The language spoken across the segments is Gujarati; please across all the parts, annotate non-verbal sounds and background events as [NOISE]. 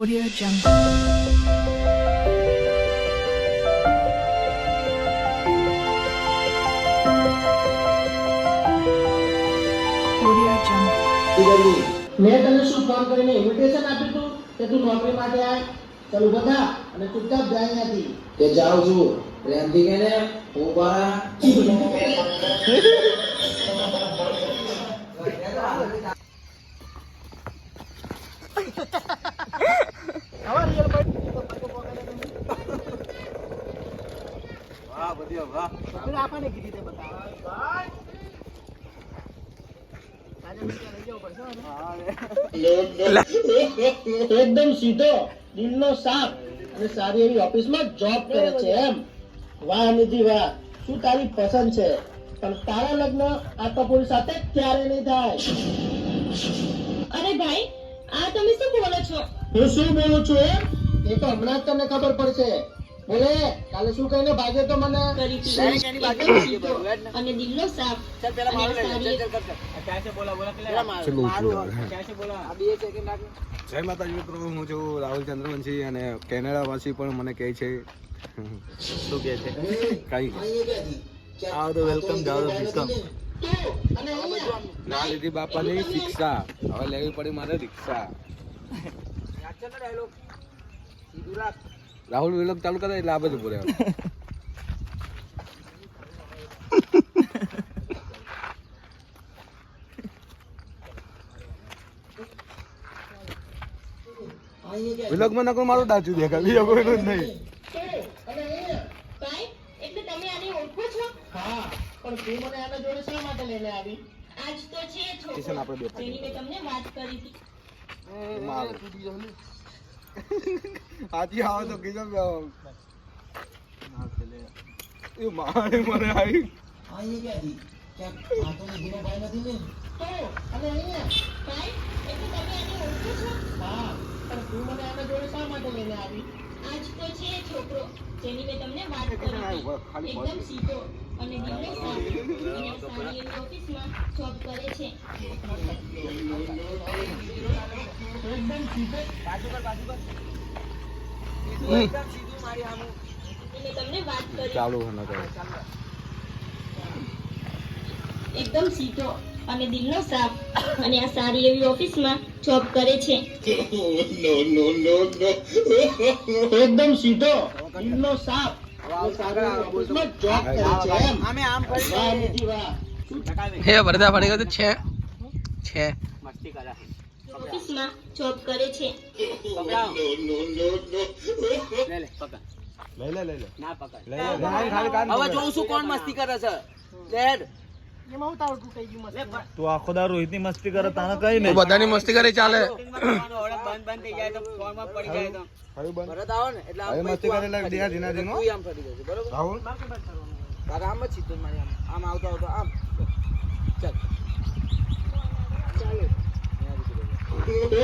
Audio Jungle. Audio Jungle. મેં તને શું ફોન કરીને ઇન્વિટેશન આપ્યું હતું કે તું નોકરી માટે આય? ચાલ બધા થા અને ચૂપચાપ જાય અહીંયાથી. તે જાઉં છું. પ્રેમથી [LAUGHS] એકદમ સીધો દિલનો સાફ અને સારી એવી ઓફિસમાં જોબ કરે છે એમ. વાહ નિધિ વાહ. શું તારી પસંદ છે? પણ તારા લગ્ન આ કપૂર સાથે ક્યારે નહીં થાય? અરે ભાઈ આ તમે શું બોલો છો? હું શું બોલું છું એમ? એ તો હમણાં જ તમને ખબર પડશે. બોલે કાલે શું કહીને ભાગે તો મને? સીધો અને સાફ જય માતાજી મિત્રો હું છું રાહુલ ચંદ્રવંશી અને કેનેડાવાસી પણ મને કહે છે. શું કહે છે? કઈ આવો તો વેલકમ જાઓ તો વેલકમ ના લીધી બાપાની શિક્ષા હવે લેવી પડી મારે રિક્ષા. રાહુલ વિલોગ ચાલુ કરે એટલે આ બધું બોલે વિલોકમાં નકરું મારું ડાચું દેખાય. બીજો કોઈનું જ નહીં. એટલે તમે આને ઓળખો છો હા. પણ તું મને આના જોડે શા માટે લઈને આવી આજ તો છે છોકરો બે જેની મેં તમને વાત કરી હતી. હાજી આવો તો કીધો એ મારે મને આવી? આજ તો છે છોકરો જેની મેં તમને વાત કરી એકદમ સીધો. અને સાફ સારી એવી ઓફિસમાં જોબ કરે છે. એકદમ સીધો મેં તમને વાત કરી ચાલુ એકદમ સીધો અને દિલનો સાફ અને આ સારી એવી ઓફિસમાં જોબ કરે છે. [LAUGHS] [LAUGHS] એકદમ સીધો દિલનો સાફ. હે વરદા પડી ગયો તો છે. છે. ઓફિસમાં જોબ કરે છે લઈ લે લઈ લે લઈ લે ખાલી કાન હવે જોઉં છું કોણ મસ્તી કરે છે. લેડ. તું આખો દારૂ રોહિતની મસ્તી કરે તાને કઈ તું બધાની મસ્તી કરી ચાલે. બંધ બંધ થઈ જાય તો ફોનમાં પડી જાય તો. હવે બંધ. ભરત આવો ને એટલે આમ હવે મસ્તી કરે એટલે ધીના જશે. તું આમ ફરી જશે બરોબર? રાહુલ? તારે આમ જ સીધું મારી આમ આમ આવતો આવતો આમ. ચાલ. ચાલે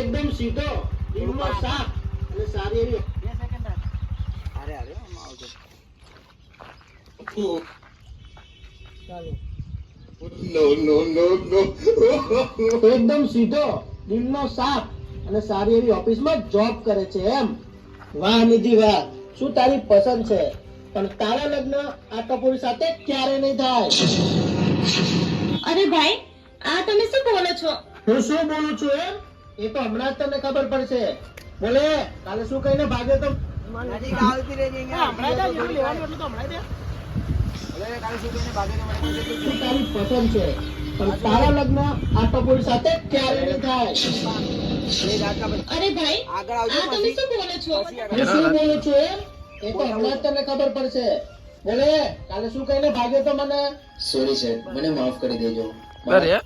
એકદમ સીધો દિલનો સાફ અને સારી એવી. અરે અરે આમ આવતો એકદમ સીધો દિલનો સાફ અને સારી એવી ઓફિસમાં જોબ કરે છે એમ. વાહ નિધિ વાહ. શું તારી પસંદ છે? પણ તારા લગ્ન આ કપૂર સાથે ક્યારે નહીં થાય. અરે ભાઈ આ તમે શું બોલો છો? હું શું બોલું છું એમ? એ તો હમણાં જ તમને ખબર પડશે. બોલે કાલે શું કહીને ભાગે તો? તારી પસંદ છે? પણ તારા લગ્ન આ કપૂર સાથે ક્યારે નહીં થાય. અરે ભાઈ આગળ આવજો તમે શું બોલો છો? શું બોલું છું એ તો હમણાં તમને ખબર પડશે. બોલે કાલે શું કહીને ભાગે તો મને? સોરી સર મને માફ કરી દેજો. અરે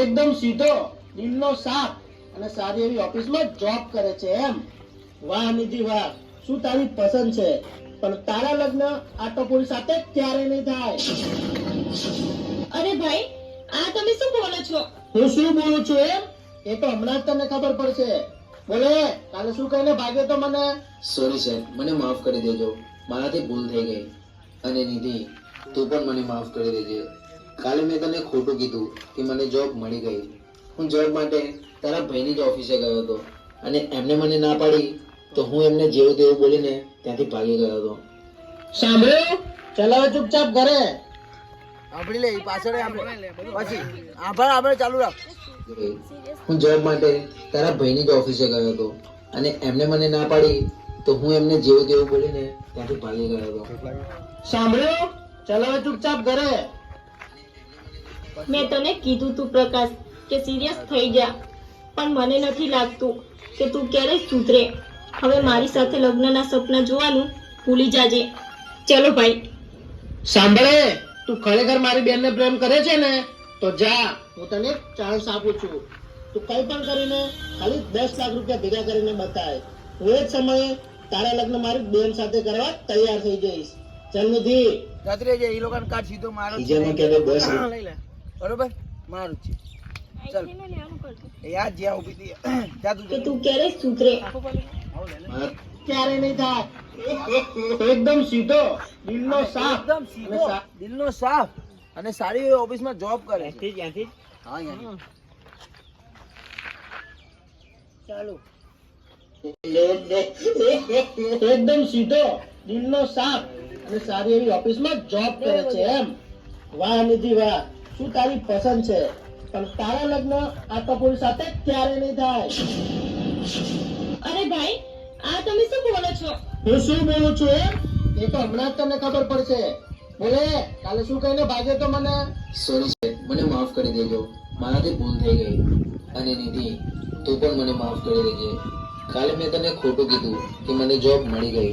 એકદમ સીધો દિલનો સાફ અને સારી એવી ઓફિસમાં જોબ કરે છે એમ. વાહ નિધિ વાહ શું તારી પસંદ છે? પણ તારા લગ્ન આ ટપોરી સાથે ક્યારે નહીં થાય. અરે ભાઈ આ તમે શું બોલો છો? હું શું બોલું છું એમ? એ તો હમણાં જ તમને ખબર પડશે. બોલે કાલે શું કહીને ભાગ્યો તો મને? સોરી સર મને માફ કરી દેજો. મારાથી ભૂલ થઈ ગઈ. અને નિધિ તું પણ મને માફ કરી દેજે. કાલે મેં તને ખોટું કીધું કે મને જોબ મળી ગઈ. હું જોબ માટે તારા ભાઈની જ ઓફિસે ગયો હતો. અને એમને મને ના પાડી તો હું એમને જેવું તેવું બોલીને ત્યાંથી ભાગી ગયો હતો. સાંભળ્યું? ચલો ચૂપચાપ ઘરે. આપણી લે પાછળ આપણે. પછી આભાર આપણે ચાલુ રાખ. હું જોબ માટે તારા ભાઈની જ ઓફિસે ગયો હતો. અને એમને મને ના પાડી તો હું એમને જેવું તેવું બોલીને ત્યાંથી ભાગી ગયો હતો. સાંભળ્યું? ચલો ચૂપચાપ ઘરે. મેં તને કીધું તું પ્રકાશ કે સિરિયસ થઈ જા. પણ મને નથી લાગતું કે તું ક્યારેય સુધરે. હવે મારી સાથે લગ્નના સપના જોવાનું ભૂલી જાજે. ચલો ભાઈ. સાંભળે તું ખરેખર મારી બેનને પ્રેમ કરે છે ને તો જા હું તને ચાન્સ આપું છું. તું કઈ પણ કરીને ખાલી દસ લાખ રૂપિયા ભેગા કરીને બતાય. હું એ જ સમયે તારા લગ્ન મારી બેન સાથે કરવા તૈયાર થઈ જઈશ. ચલ નિધિ. જતી જે ઈ લોકોને કાઢ સીધો મારો છે. બીજામાં કે દસ લઈ લે. બરોબર? મારું છે. ચલ. યાર યાદ જ્યાં ઊભી હતી ત્યાં તું તું ક્યારે સુધરે? ક્યારે નહીં થાય. એકદમ સીધો દિલનો સાફ. એકદમ સીધો દિલનો સાફ. અને સારી એવી ઓફિસમાં જોબ કરે છે. હા યાર ચાલુ. એકદમ સીધો દિલનો સાફ. અને સારી એવી ઓફિસમાં જોબ કરે છે એમ. વાહ નિધિ વાહ. શું તારી પસંદ છે? પણ તારા લગ્ન આ કપૂર સાથે ક્યારે નહીં થાય. અરે ભાઈ આ તમે શું બોલો છો? હું શું બોલું છું એ તો હમણાં જ તમને ખબર પડશે. બોલે કાલે શું કહીને ભાગે તો મને? સોરી છે મને માફ કરી દેજો. મારાથી ભૂલ થઈ ગઈ. અને નિધિ તું પણ મને માફ કરી દેજે. કાલે મેં તને ખોટું કીધું કે મને જોબ મળી ગઈ.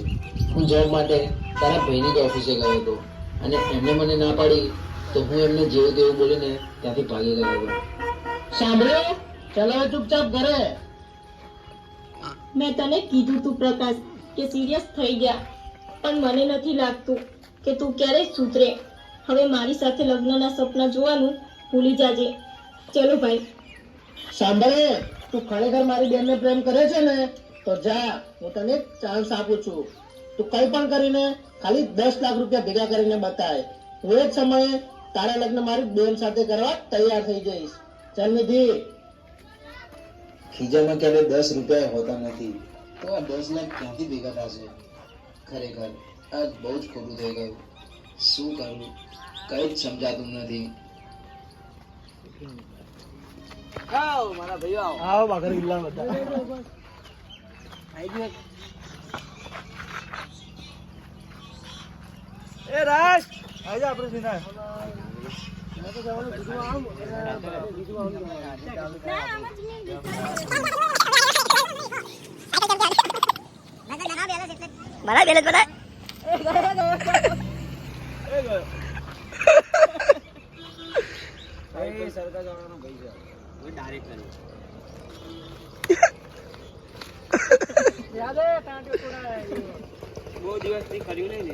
હું જોબ માટે તારા ભાઈની જ ઓફિસે ગયો હતો. અને એમને મને ના પાડી તો હું એમને જેવું તેવું બોલીને ત્યાંથી ભાગી ગયો હતો. સાંભળ્યો ચલો ચૂપચાપ ઘરે. મેં તને કીધું તું, પ્રકાશ, કે સિરિયસ થઈ ગયા. પણ મને નથી લાગતું કે તું ક્યારેય સુધરે. હવે મારી સાથે લગ્નના સપના જોવાનું ભૂલી જાજે. ચલો ભાઈ. સાંભળે, તું ખરેખર મારી બેનને પ્રેમ કરે છે ને, તો જા, હું તને ચાન્સ આપું છું. તું કઈ પણ કરીને ખાલી દસ લાખ રૂપિયા ભેગા કરીને બતાય. હું એક સમયે તારા લગ્ન મારી બેન સાથે કરવા તૈયાર થઈ જઈશ. ચાલ નિધિ. ખીજામાં ક્યારે દસ રૂપિયા હોતા નથી. તો આ દસ લાખ ક્યાંથી ભેગા થશે? ખરેખર આ બહુ જ ખોટું થઈ ગયું. શું કરું? કઈ જ સમજાતું નથી. આવો મારા ભાઈઓ આવો. આવો બાકર ગિલ્લા બધા. આઈ ગયો. એ રાજ આજે આપણે સીધા એ સરકાર બધા બહુ દિવસથી કર્યું નહીં ને.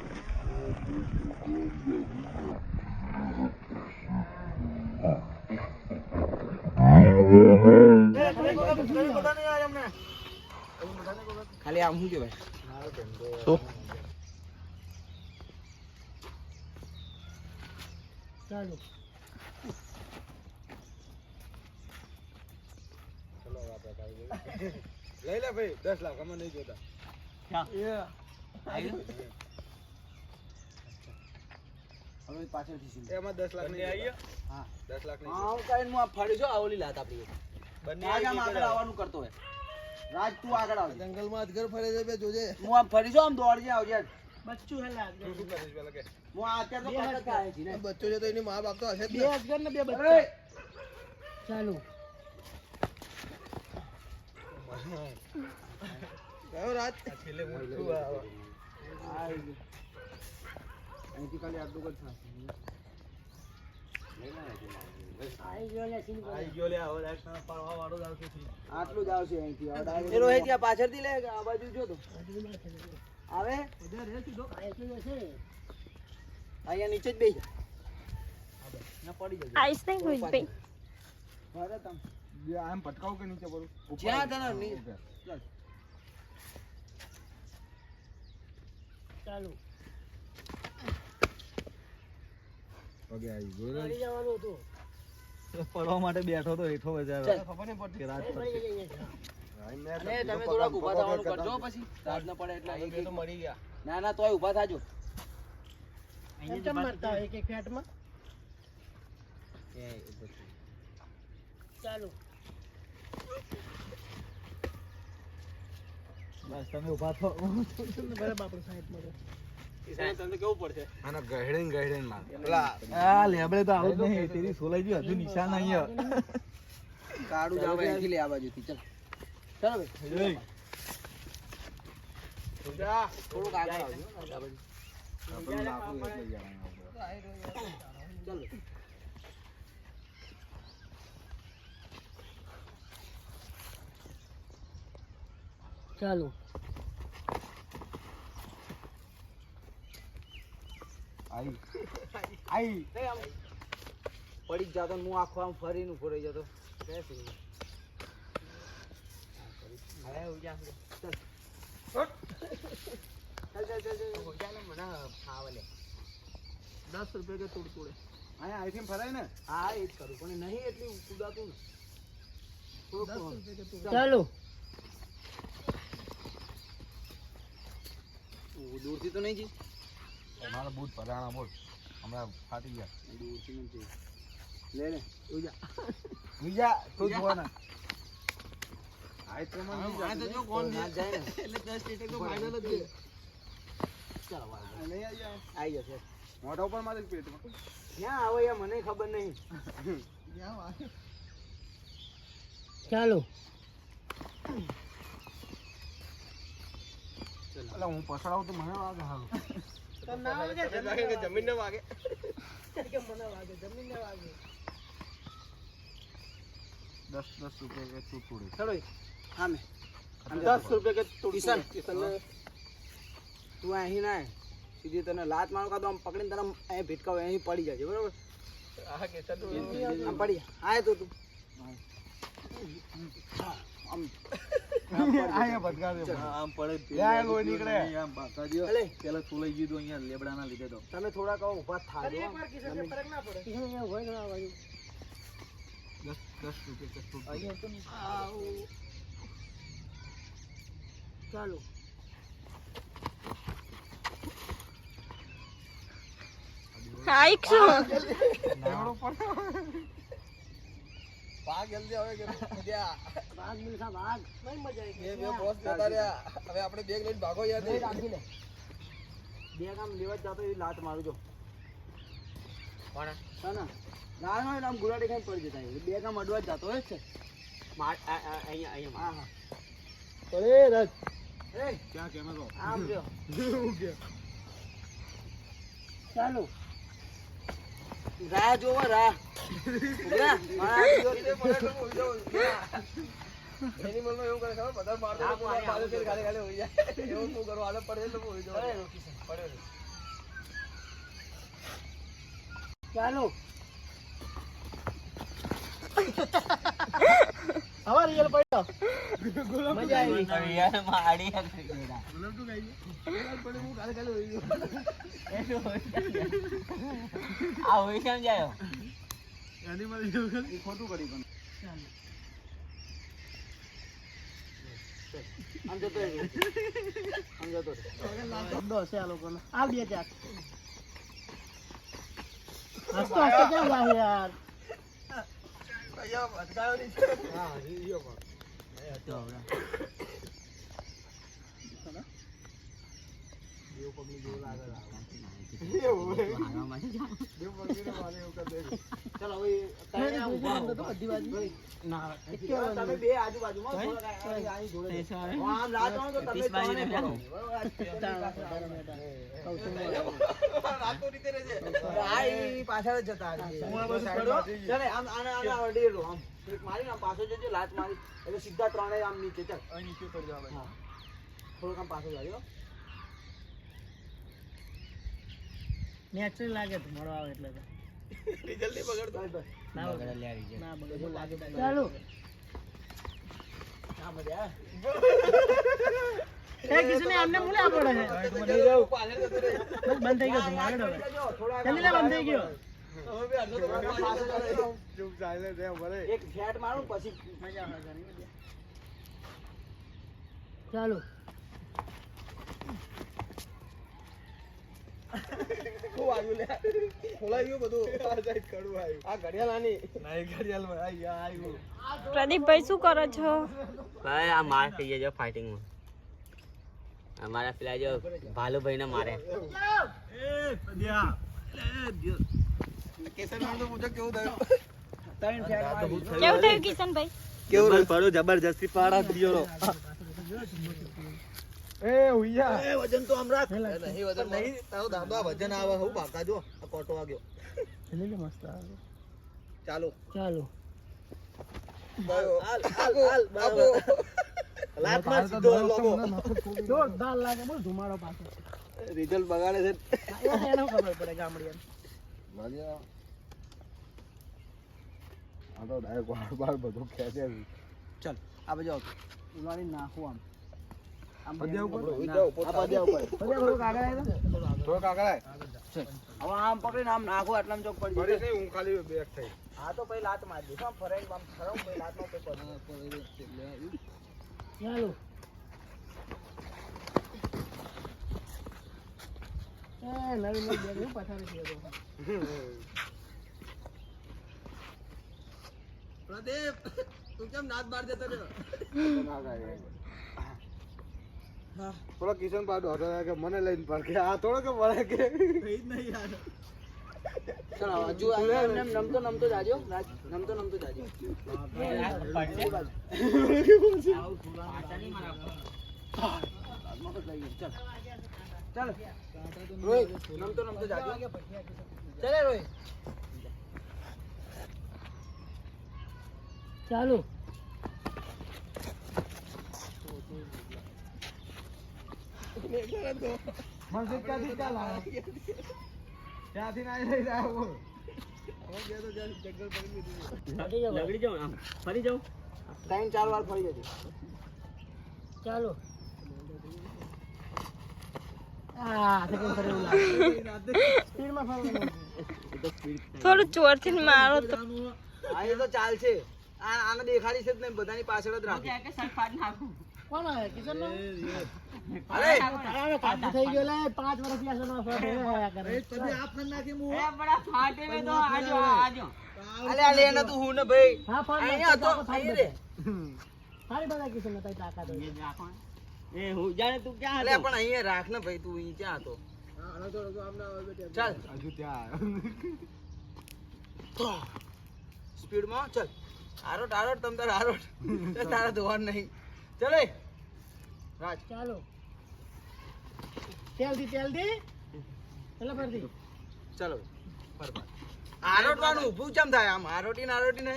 ખાલી આમ શું કહેવાય? શું? લઈ લે ભાઈ દસ લાખ અમે નહીં જોતા. પાછળથી સીધું. એમાં દસ લાખની જોતા. હા. દસ લાખની હા, હું કાંઈ હું ફરી છું, આ લાત આપડી બંને આગળ આવવાનું કરતો હોય. રાજ તું આગળ આવજે. જંગલમાં અજગર ફરે છે બે જોજે. હું આમ ફરી જો આમ દોડજે આવજે. બચ્ચું હેલા તું શું કરીશ પેલા કે? હું અત્યારે તો પાછળ કાય છે ને. બચ્ચો છે તો એની મા બાપ તો હશે જ બે ને અજગર ને બે બચ્ચા. ચાલો. રાજ છેલ્લે મોટું આવ. આ અહીંથી ખાલી આટલું જ થશે આટલું જ આવશે અહીંથી હવે direct- એ રોહિત ત્યાં પાછળથી લે આ બાજુ જો તો આવે અહીંયા નીચે જ બેસી જા. અહીંયા પડી જજો આઈસ નહીં રોહિતભાઈ ભરત આમ. બે આમ પટકાવું કે નીચે પડું ઉપર? જ્યાં તને ની- ઓકે. પગે આવી ગયો ને? પડવા માટે બેઠો તો હેઠો બજાર ચાલ. કે રાત બીજો તમે થોડાક ઊભા થવાનું કરજો પછી. રાત ન પડે એટલે અહીં તો મરી ગયા. ના ના તોય ઊભા થાજો. કેમ મરતા એક એક ફેટમાં? ચાલો. બસ તમે ઊભા થો. બરાબર સાહેબ સાઈડમાં ચાલ ચાલો ભાઈ થોડુંક આગળ આવજો આ બાજુ આપણને નાખવું એટલે યાર અહીંયા ઉપર. ચાલો ચાલો આવી. [LAUGHS] આવી. પડી જ જાતો હું આખો આમ ફરીને ઊભો રહી જતો. કે છે હવે. [LAUGHS] ચાલ. ચાલ, ચાલ, ચાલ. દસ રૂપિયા કે તોડ તોડે. અહીંયા આઈથી ફરાય ને? હા એ જ કરું. પણ નહીં એટલી ઉડાતું ને. ચાલો. દૂરથી તો નહીં જી. મારા બૂટ પરાણા બોલ હમણાં ફાટી ગયા. દૂરથી નથી લે લે ઉઈ જા બીજા તું જોવાના. આ પ્રમાણે નહીં આ તો જાતું જો કોણ ના જાય ને એટલે દસ ટીટે તો ફાઇનલ જ છે ચાલો વાળ ને. નહીં આવી જાય. આવી જશે મોઢા ઉપર મારે પેટમાં ક્યાં આવે યાર મને ખબર નહીં ચાલો. એટલે હું પસરાવું તો મને વાગે હારું. જમીન ને વાગે. મને વાગે જમીન ને વાગે. દસ દસ રૂપિયા કે તું તોડી. ચલો હા મેં દસ રૂપિયા કે તોડ. કિશન. કિશન તું અહીં ના. સીધી તને લાત મારો કાં તો આમ પકડીને તને અહીં ભીટકાવ અહીં પડી જાય બરોબર? હા આમ પડી હા આય તો તું. આમ. આમ પડે નીકળે. આમ પાછા દ્યો. અલે. પેલા સોલાઈ ગયું અહીંયા લેબડાના લીધે તો. તમે ફરક ના પડે. દસ દસ રૂપિયા. ચાલો. [LAUGHS] ભાગ જલ્દી આવે કે મિલખા નહીં મજા આવી બે બે બોસ જતા રહ્યા. હવે આપણે બેગ લઈને ભાગો યાર. બે રાખી લે બે કામ લેવા જ જાતો લાત મારું જો. કોણ? ના ના ના આમ ગુલાટી ખાઈને પડી જતા હોય. બે કામ અડવા જ જાતો હોય છે. અહીંયા અહીંયા હા હા. અરે રજ. એ ક્યાં કેમેરો? આમ જો. [LAUGHS] ચાલો. રાહ જોવો રાહ. મારા. એનિમલમાં એવું કરે ખબર બધા મારતો તો આવું ગાલે ગાલે હોઈ જાય. એવું શું કરું? આલે પડે એટલે હોઈ જાય રોકી ચાલો. હવે રિયલ પડ્યો. મજા આવી. ગુલાબ તું ખાઈ ગયો પડે હું ગાલે ગાલે હોઈ ગયો. એનિમલ જેવું કરે. એ ખોટું કર્યું પણ. આમ જતો રહે. આમ જતો રહે. શબ્દો હશે આ લોકોનો. આ બે ચાર. હસતો હસતો કેમ લાગે યાર? પગલું જેવું લાગે ત્રણે ત્રણે પાછળ જતા મારી આમ પાછો જજો, લાત મારી. એટલે સીધા ત્રણેય આમ નીચે ચાલ. હા. થોડુંક આમ પાછો જાજો. નેચરલ લાગે તમારો આવે એટલે તો. બસ, બસ. ના બગડે. ના બગડે ચાલો. મજા આવે. એ કિશને આમને મુલે પડે છે. નહીં રહું, પાછળ જતો રહે. બસ બંધ થઈ ગયો હવે. લે બંધ થઈ. એક ફેટ મારું પછી મજા આવે ચાલો. શું આવ્યું લે? ખોલાઈ ગયું બધું. આ ઘડિયાળ આની. પ્રદીપભાઈ શું કરો છો? ભાઈ આ માર થઈ જાય ફાઇટિંગમાં અમારા પેલા જો ભાલુભાઈ ને મારે. ફેટ મારી. કેવું થયું કિશનભાઈ? કેવું પડો જબરજસ્તી પાડા દિયો એ વજન તો આમ રાખ. નહીં વજન નહીં તારો દાદો આ વજન આવે હું ભાગતા જો. આ કોટો વાગ્યો. જલ્દી લે મસ્ત આવે. ચાલો. ચાલો. હાલ હાલ હાલ બાબો લાત માર સીધો લોગો. જોરદાર લાગે બોલ ધુમાડો પાછો. રિઝલ્ટ બગાડે છે. એનો ખબર પડે ખેંચે ચાલ આ બાજુ ઉલાડી નાખું આમ. પદ્યા ઉપર? આ પદ્યા ઉપર. બધા થોડુંક આગળ આવી હવે આમ પકડીને આમ નાખો આટલામાં ચોક પડી જશે હા તો પછી લાત મારી દઈશું આમ ફરાઈને આમ ફરાવું પછી લાતનો પેપર. ચાલો. નવી નવી બેગ હું પથારી થઈ પ્રદીપ તું કેમ નાદ બાર જતો રહ્યો? થોડો કિશન પાડો હતો કે મને લઈને પર કે આ થોડો કે મળે કે? ચાલો હજુ આ એમ એમ નમતો નમતો જાજો. નમતો નમતો જાજો. ચાલો. રોહિત નમતો નમતો જાજો. ચાલે રોહિત. ચાલો. ત્યાંથી ના લઈ જાય લગડી જાઉં આમ. ફરી જાઉં? ત્રણ ચાર ચાલો. થોડું ચોરથી મારો તો તો ચાલશે આ આને દેખાડી છે જ નહીં બધાની પાછળ જ રાખો. કોણ આવે? કિશન રાખ ને. ભાઈ તું ક્યાં હતો? ચાલ. હજુ ત્યાં સ્પીડમાં ચાલ. આરોટ આરોટ તમ તાર આરોટ. [LAUGHS] તારા ધોવાનું નહીં. ચલે. રાજ. ચાલો. થી તેલ એટલે ફરતી ચલો બરાબર આરોટવાનું ઊભું ચમ થાય આમ આરોટી ને આરોટી ને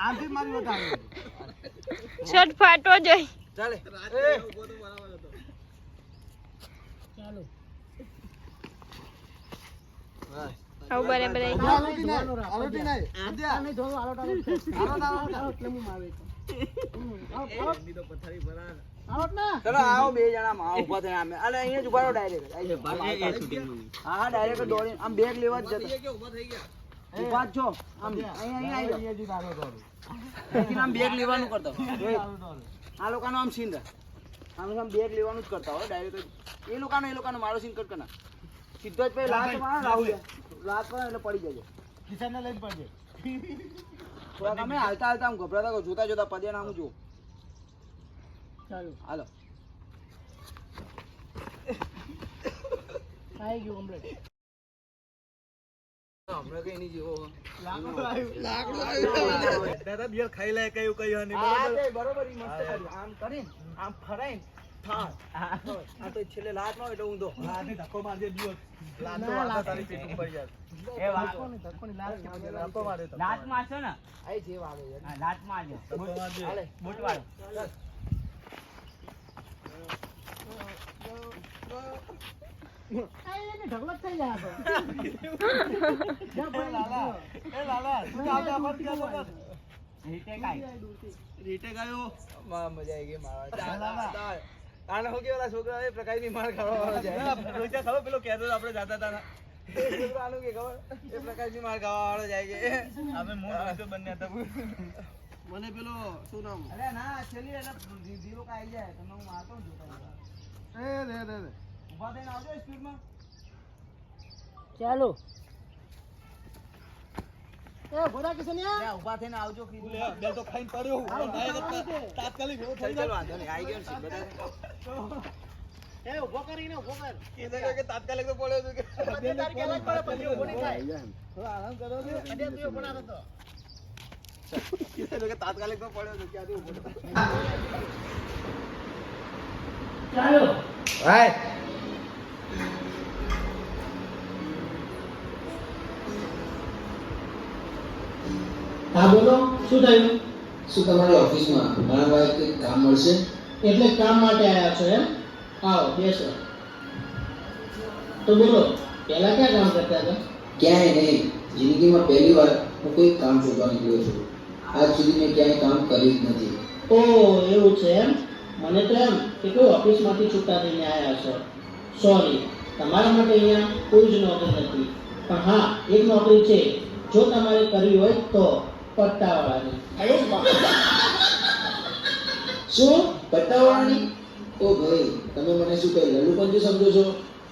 આથી મારી વાત આવે શર્ટ ફાટો જઈ ચાલે એ ચાલો. આવું બરાબર આવી ગયું. આલોટી નહીં આલોટી નહીં આ નહીં થોડું છે. આલોટ આલોટ આલોટ એટલે હું આલોટ, આલોટ. આલોટ ના ચલો આવો બે જણા માં ઊભા થઈને આમે અલે અહીંયા જ ઊભા રહો ડાયરેક્ટ હા હા ડાયરેક્ટ દોડી આમ બેગ લેવા જ જતા ઊભા છો આમ અહીંયા અહીંયા આવી જાઓ આમ બેગ લેવાનું કરતા હોય. આ લોકોનો આમ સીન રહે આ આમ બેગ લેવાનું જ કરતા હોય ડાયરેક્ટ એ લોકોનો એ લોકોનો મારો સીન કટ કરના સીધો જ પછી લાત મારો રાહુલ લાત એટલે પડી જજો કિસાન ને લઈને પડજે થોડાક અમે હાલતા હાલતા આમ ગભરાતા જોતા જોતા પદે નામ જો ચાલો. હાલો. હમણાં કઈ નહીં દાદા બિયર ખાઈ લે કયું કયું નહીં. આ બરાબર? તે બરોબર ઈ મસ્ત આમ કરીને આમ ફરાઈને તો છેલ્લે લાત ન તારી પીઠ ઉપર યાર એ વાહ. ધક્કો મારે તો લાત મારશો ને આઈ જે વાગે યાર. હા, લાત મારજો ધક્કો મારજે હાલે. બૂટ વાળો માર ખાવા વાળો જાય રોજા આપણે જાતા હતા કે ખબર એ પ્રકારની માર ખાવા વાળો જાય કે અમે રોજો બંને મને પેલો શું નામ અરે ના છેલ્લી એટલે ધીરો કાઈ જાય તમે હું મારતો જોતા એ રે રે રે ઊભા થઈને આવજો સ્પીડમાં ચાલો. એ ભોરા કિશનિયા ત્યાં થઈને આવજો કીધું બે તો ખાઈને પડ્યો હું. તાત્કાલિક એવો થઈ જાય. વાંધો નહીં. આવી ગયો ને બધા. એ ઊભો કરીને ઊભો કર. કીધું કે તાત્કાલિક તો પડ્યો છું કે. બે તારીખ પડે પછી ઊભો નહીં થાય. થોડો આરામ કરો અડે તું ઊભો ના થતો તાત્કાલિક તો પડ્યો છું ક્યાંથી ઊભો ચાલો. હા બોલો. શું થયું? શું તમારી ઓફિસમાં મારા ભાઈ કંઈક કામ મળશે? એટલે કામ માટે આવ્યા છો એમ? આવો બેસો. તો બોલો પહેલાં ક્યાં કામ કરતા હતા? ક્યાંય નહીં. જિંદગીમાં પહેલી વાર હું કોઈ કામ શોધવા નીકળ્યો છું. આજ સુધી મેં ક્યાંય કામ કર્યું જ નથી. ઓ એવું છે એમ? મને તો એમ કે કોઈ ઓફિસમાંથી છૂટા થઈને આવ્યા છો સોરી તમારા માટે અહીંયા કોઈ જ નોકરી નથી. પણ હા એક નોકરી છે. જો તમારે કરવી હોય તો પટ્ટાવાળાની. શું? પટ્ટાવાળાની? ઓ ભાઈ તમે મને શું કહી લલ્લુપંજી સમજો છો?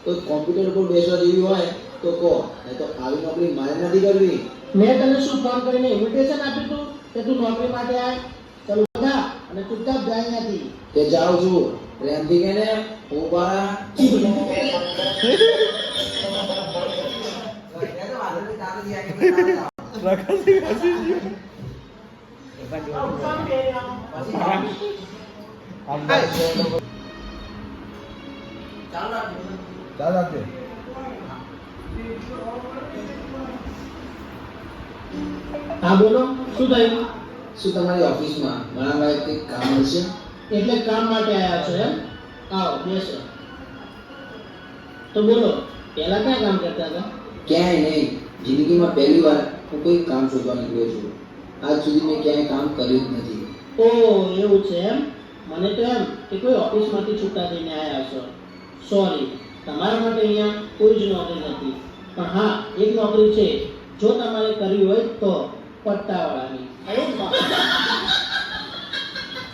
કોઈ કોમ્પ્યુટર ઉપર બેસવા જેવી હોય તો કહો નહીં તો આવી નોકરી મારે નથી કરવી. મેં તને શું ફોન કરીને ઇન્વિટેશન આપ્યું હતું કે તું નોકરી માટે આય? અને ચૂપચાપ જાય નથી. કે જાઉં છું. પ્રેમથી કે ને હું બારા હા બોલો. શું થયું? શું તમારી ઓફિસમાં? ભાઈ કંઈક કામ હશે? એટલે કામ માટે આવ્યા છો એમ? આવો બેસો. તો બોલો પહેલા ક્યાં કામ કરતા હતા? ક્યાંય નહીં. જિંદગીમાં પહેલી વાર હું કોઈ કામ શોધવા નીકળ્યો છું. આજ સુધી મેં ક્યાંય કામ કર્યું જ નથી. ઓ એવું છે એમ? મને તો એમ કે કોઈ ઓફિસમાંથી છૂટા થઈને આવ્યા છો. સોરી તમારા માટે અહીંયા કોઈ જ નોકરી નથી. પણ હા એક નોકરી છે. જો તમારે કરવી હોય તો પટ્ટાવાળાની.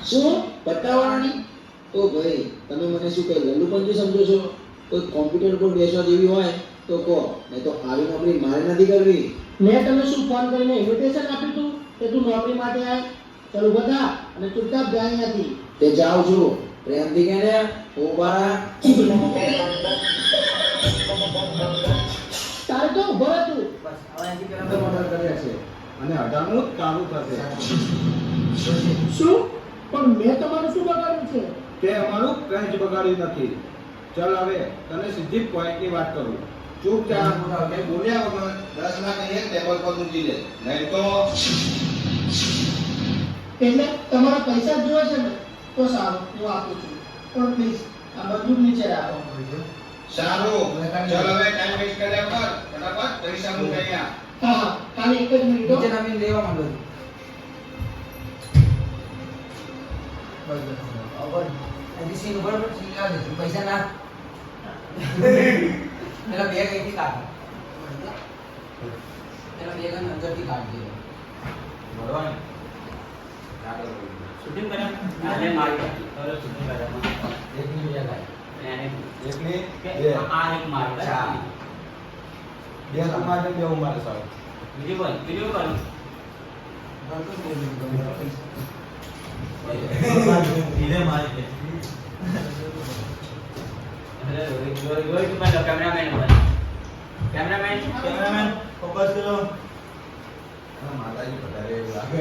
શું? બતાવવાની? ઓ ભાઈ તમે મને શું કહ્યું લલ્લુ પણ સમજો છો? કોઈ કોમ્પ્યુટર પર બેસવા જેવી હોય તો કહો. નહીં તો આવી નોકરી મારે નથી કરવી. મેં તને શું ફોન કરીને ઇન્વિટેશન આપ્યું હતું કે તું નોકરી માટે આવ ચાલો બધા અને ચૂપચાપ જાય નથી તે જાઉં છું. પ્રેમથી કહે ને ઊભા તારે તો? ઊભો કર્યા તું અને અઢારનું જ ચાલુ થશે શું? પણ મેં તમારું શું બગાડ્યું છે? તે અમારું કંઈ જ બગાડ્યું નથી. ચાલ હવે તને સીધી પોઈન્ટની વાત કરું. ચૂપચાપ કે બોલ્યા વગર દસ લાખ અહીંયા ટેબલ પર મૂકી દે નહીં તો? એટલે તમારા પૈસા જ જોઈએ છે ને? તો સારું હું આપું છું. પણ પ્લીઝ આ બધું નીચે રાખો. સારું. ચાલ હવે ટાઈમ વેસ્ટ કર્યા પર ફટાફટ પૈસા મૂકી અહીંયા. હા હા ખાલી એક જ મિનિટ. નીચે નામીને લેવા માંડો છો. હજી સીન ઉપર પણ સીન લાગે પૈસા ના પેલા બે કઈથી કાઢો? પેલા બે ગણ અંદરથી કાઢી દે શૂટિંગ કરે આજે મારી હવે શૂટિંગ કરે એક મિનિટ જગાય એને એકની કે બે. આ એક મારી. બે સમાજ બીજું બોલ બીજું બોલ ધીરે મારી દે કેમેરામેન કેમેરામેન કેમેરામેન ફોકસ કરો. માતાજી પધારે લાગે.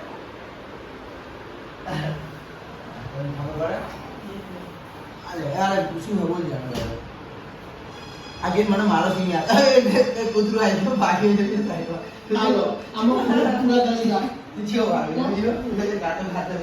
મારો કેમેરામેન બન માતાજી પધારે એવું લાગે આજે મને મારો સિંહ યાદ કૂતરું આવી ભાગી જશે સાઈડમાં હાલો આમાં પૂરા પૂરા કરી નાખ. જીઓ વાગે જીઓ ગાતો ખાતો